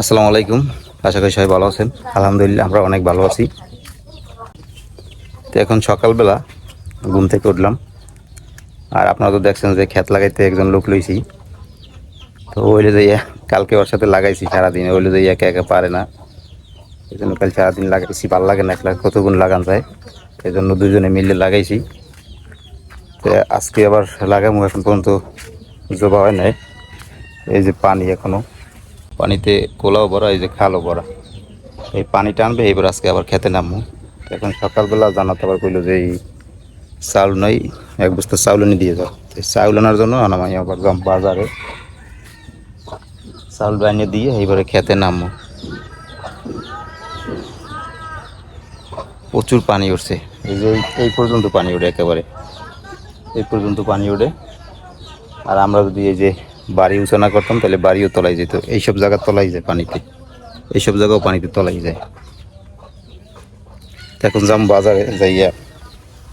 আসসালামু আলাইকুম। আশা করি সবাই ভালো আছেন। আলহামদুলিল্লাহ, আমরা অনেক ভালো আছি। তো এখন সকালবেলা ঘুম থেকে উঠলাম। আর আপনারা তো দেখছেন যে ক্ষেত লাগাইতে একজন লোক লইছি। তো ওইলে যাইয়া কালকে ওর সাথে লাগাইছি সারাদিন। ওইলে যাইয়া একা একা পারে না। এই জন্য কাল সারাদিন লাগাইছি। ভালো লাগে না একলা কতগুণ লাগান যায়। এই জন্য দুজনে মিলে লাগাইছি। তো আজকে আবার লাগামো, এখন পর্যন্ত জবা হয় নাই। এই যে পানি এখনও। পানিতে কোলাও ভরা, এই যে খালও ভরা। এই পানি টানবে এবার আজকে আবার খেতে নামবো। এখন সকালবেলা জানাতে আবার কইলো যে এই চাউল নয় এক বস্তা চাউল এনে দিয়ে যাও এই চাউল আনার জন্য আনামাই আবার যাম বাজারে। চাউল বানিয়ে দিয়ে এইবারে খেতে নামবো। প্রচুর পানি উঠছে। এই যে এই- এই পর্যন্ত পানি ওঠে একেবারে। এই পর্যন্ত পানি ওঠে আর আমরা যদি এই যে বাড়ি উঁচানা করতাম, তাহলে বাড়িও তলাই যেত। এইসব জায়গা তলাই যায় পানিতে। এইসব জায়গাও পানিতে তলাই যায়। এখন যাম বাজারে যাইয়া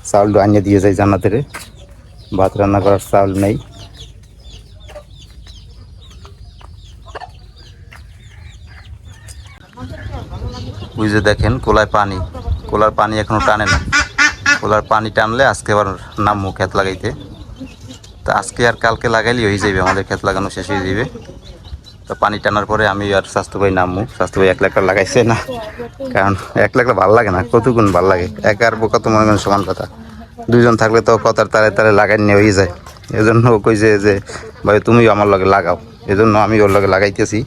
চাউল আনিয়ে দিয়ে যাই জান্নাতেরে। ভাত রান্না করার চাউল নেই। বুঝে দেখেন, কোলায় পানি। কোলার পানি এখনও টানে না। কোলার পানি টানলে আজকে আবার নামবো খেত লাগাইতে। তা আজকে আর কালকে লাগাইলে হয়ে যাবে আমাদের ক্ষেত লাগানো শেষ হয়ে যাবে তো পানি টানার পরে আমি আর স্বাস্থ্য ভাই নামবো। স্বাস্থ্য ভাই এক লাখটা লাগাইছে না, কারণ এক লাখটা ভালো লাগে না, কতগুণ ভালো লাগে? এক আর বোকা তো মনে করেন সমান কথা। দুজন থাকলে তো কথার তারে তারে লাগাই নিয়ে হয়ে যায়। এজন্য ও কইছে যে, ভাই, তুমিও আমার লগে লাগাও। এজন্য আমি ওর লগে লাগাইতেছি।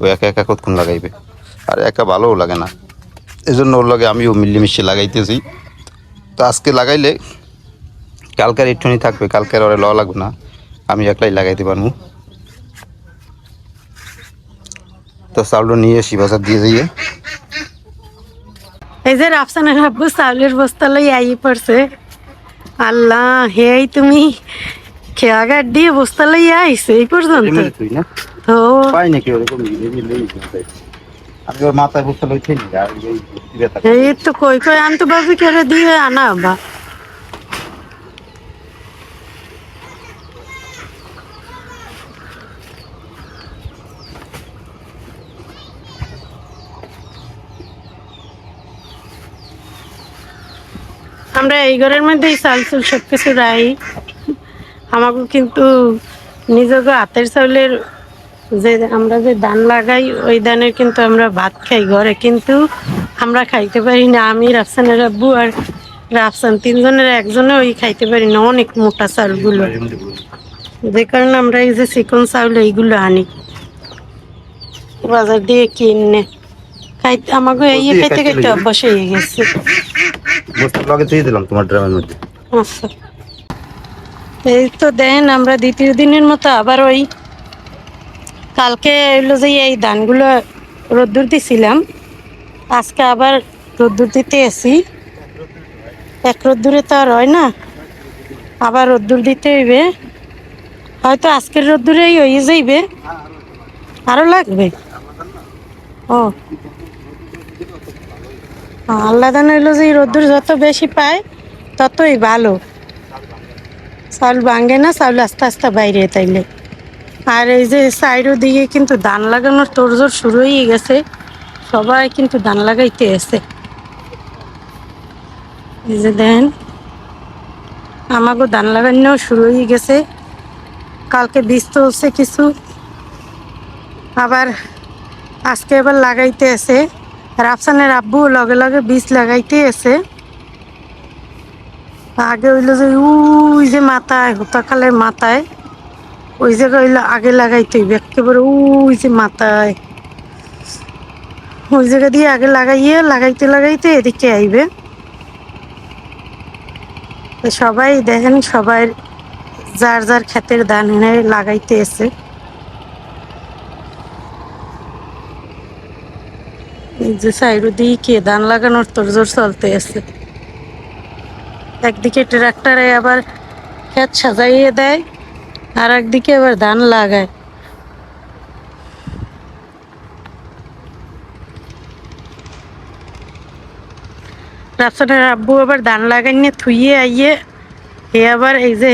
ও একা একা কতক্ষণ লাগাইবে? আর একা ভালোও লাগে না। এজন্য ওর লগে আমিও মিলিমিশে লাগাইতেছি। তো আজকে লাগাইলে কালকের একটুখানি থাকবে কালকের ওরে ল লাগবে না। আমি একলাই লাগাইতে পারব। তো চাউলটা নিয়ে এসি বাজার দিয়ে যাইয়ে। এই যে রাফসানের আব্বু চাউলের বস্তা লই আই পড়ছে। আল্লাহ হেই তুমি। খেয়া গাড় দিয়ে বস্তা লই আইছে এই পর্যন্ত। তুই না? তো পাই নাকি ওরকম আমি ওর মাথায় বসতে লইছি না আর এই তো কই কই আনতো বাবি করে দিয়ে আনা বা আমরা এই ঘরের মধ্যেই চাল চুল সব কিছু রাই। আমাকে কিন্তু নিজেকে হাতের চাউলের যে আমরা যে ধান লাগাই ওই ধানের কিন্তু আমরা ভাত খাই ঘরে কিন্তু আমরা খাইতে পারি না। আমি রাফসানের আব্বু আর রাফসান তিনজনের একজনে ওই খাইতে পারি না অনেক মোটা চাউলগুলো যে কারণে আমরা এই যে চিকন চাউল এইগুলো আনি। বাজার দিয়ে কিনে। খাইতে আমাকে এই খাইতে খাইতে অভ্যাস হয়ে গেছে। বস্তার লগে দিয়ে দিলাম তোমার ড্রামের মধ্যে। আচ্ছা। এই তো দেন, আমরা দ্বিতীয় দিনের মতো আবার ওই কালকে এলো যে এই ধানগুলো রোদ্দুর দিছিলাম, আজকে আবার রোদ্দুর দিতে এসি। এক রোদ্দুরে তো আর হয় না, আবার রোদ্দুর দিতে হইবে। হয়তো আজকের রোদ্দুরেই হয়ে যাইবে। আরও লাগবে। ও। আল্লাহ দান হইল যে রোদ্দুর যত বেশি পায়, ততই ভালো। চাউল ভাঙে না, চাউল আস্তে আস্তে বাইরে তাইলে। আর এই যে সাইডের দিকে কিন্তু ধান লাগানোর তোড়জোড় শুরু হয়ে গেছে। সবাই কিন্তু ধান লাগাইতে এসে। এই যে দেন আমাকেও ধান লাগানো শুরু হয়ে গেছে। কালকে বীজ তুলছে কিছু। আবার আজকে এবার লাগাইতে এসে। রাফসানের আব্বু লগে লগে বীজ লাগাইতে এসে আগে হইল যে ওই যে মাথায়, হুতাকালের মাথায়, ওই জায়গা হইল আগে লাগাইতে হইবে, একেবারে ওই যে মাথায়। ওই জায়গা দিয়ে আগে লাগাইয়ে, লাগাইতে লাগাইতে এদিকে আইবে। সবাই দেখেন, সবাই যার যার ক্ষেতের ধান লাগাইতে এসে। যে ধান লাগানোর তোরজোর চলতে আছে। একদিকে ট্রাক্টরে আবার ক্ষেত সাজাইয়ে দেয় আর একদিকে আবার ধান লাগায়। আব্বু আবার ধান লাগাইয়ে থুইয়ে আইয়ে, এ আবার এই যে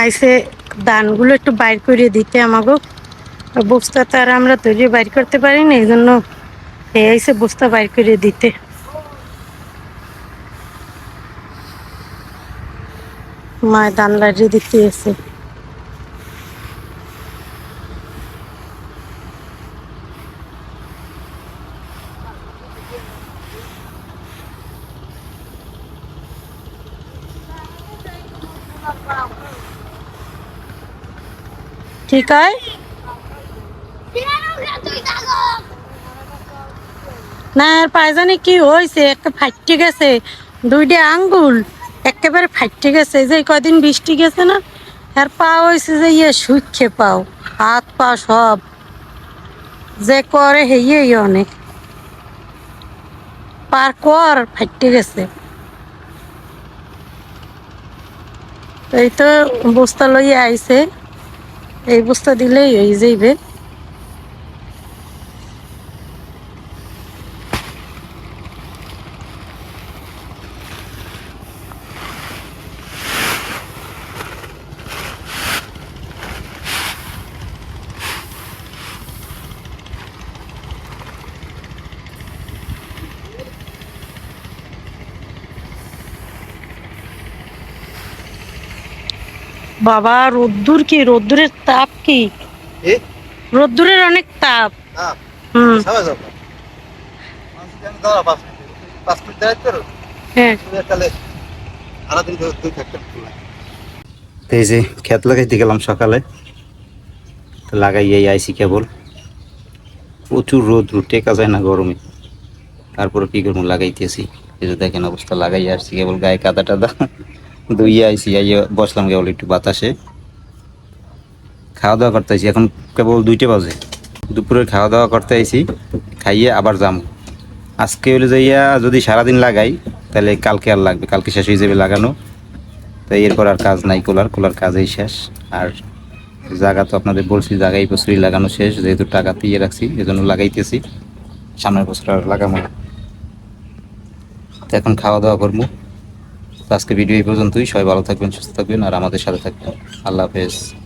আইসে ধানগুলো একটু বাইর করে দিতে আমাকে বস্তা তো আর আমরা তৈরি বাইর করতে পারি না এই জন্য এসে বস্তা বাইর করে দিতে। মায় ধান লাড়ি দিতে এসে। ঠিক হয় না, আর পায়জানি কি হয়েছে? একটা ফাইটে গেছে, দুইটা আঙ্গুল, একেবারে ফাইটে গেছে। যে কদিন বৃষ্টি গেছে না, আর পা হয়েছে যে ইয়ে সুখে পাও, হাত পা সব। যে করে হেই অনেক। পার কর ফাইটে গেছে। এই তো বস্তা লইয়া আইছে। এই বস্তা দিলেই হয়ে যাইবে। বাবা রোদ্দুর কি? রোদ্দুরের তাপ কি? রোদ্দুরের অনেক তাপ। হ্যাঁ হুম। হ্যাঁ। এই যে ক্ষেত লাগাইতে গেলাম সকালে। তো লাগাইয়াই আইসি কেবল। প্রচুর রোদ রোদ টেকা যায় না গরমে। তারপরে কি করব লাগাইতেছি। এই যে দেখেন অবস্থা লাগাই আসছি কেবল গায়ে কাদা টাদা। ধুইয়ে আইসি আইয়ে বসলাম কেবল একটু বাতাসে। খাওয়া দাওয়া করতে আইসি এখন কেবল দুইটা বাজে। দুপুরে খাওয়া দাওয়া করতে আইসি খাইয়ে আবার যাম। আজকে হলে যাইয়া যদি সারাদিন লাগাই, তাহলে কালকে আর লাগবে, কালকে শেষ হয়ে যাবে লাগানো। তাই এরপর আর কাজ নাই, কোলার কোলার কাজেই শেষ। আর জায়গা তো আপনাদের বলছি জায়গা এই বছরই লাগানো শেষ, যেহেতু টাকা দিয়ে রাখছি, এজন্য লাগাইতেছি। সামনের বছর আর লাগাবো না। এখন খাওয়া দাওয়া করব। আজকে ভিডিও এই পর্যন্তই। সবাই ভালো থাকবেন, সুস্থ থাকবেন, আর আমাদের সাথে থাকবেন। আল্লাহ হাফেজ।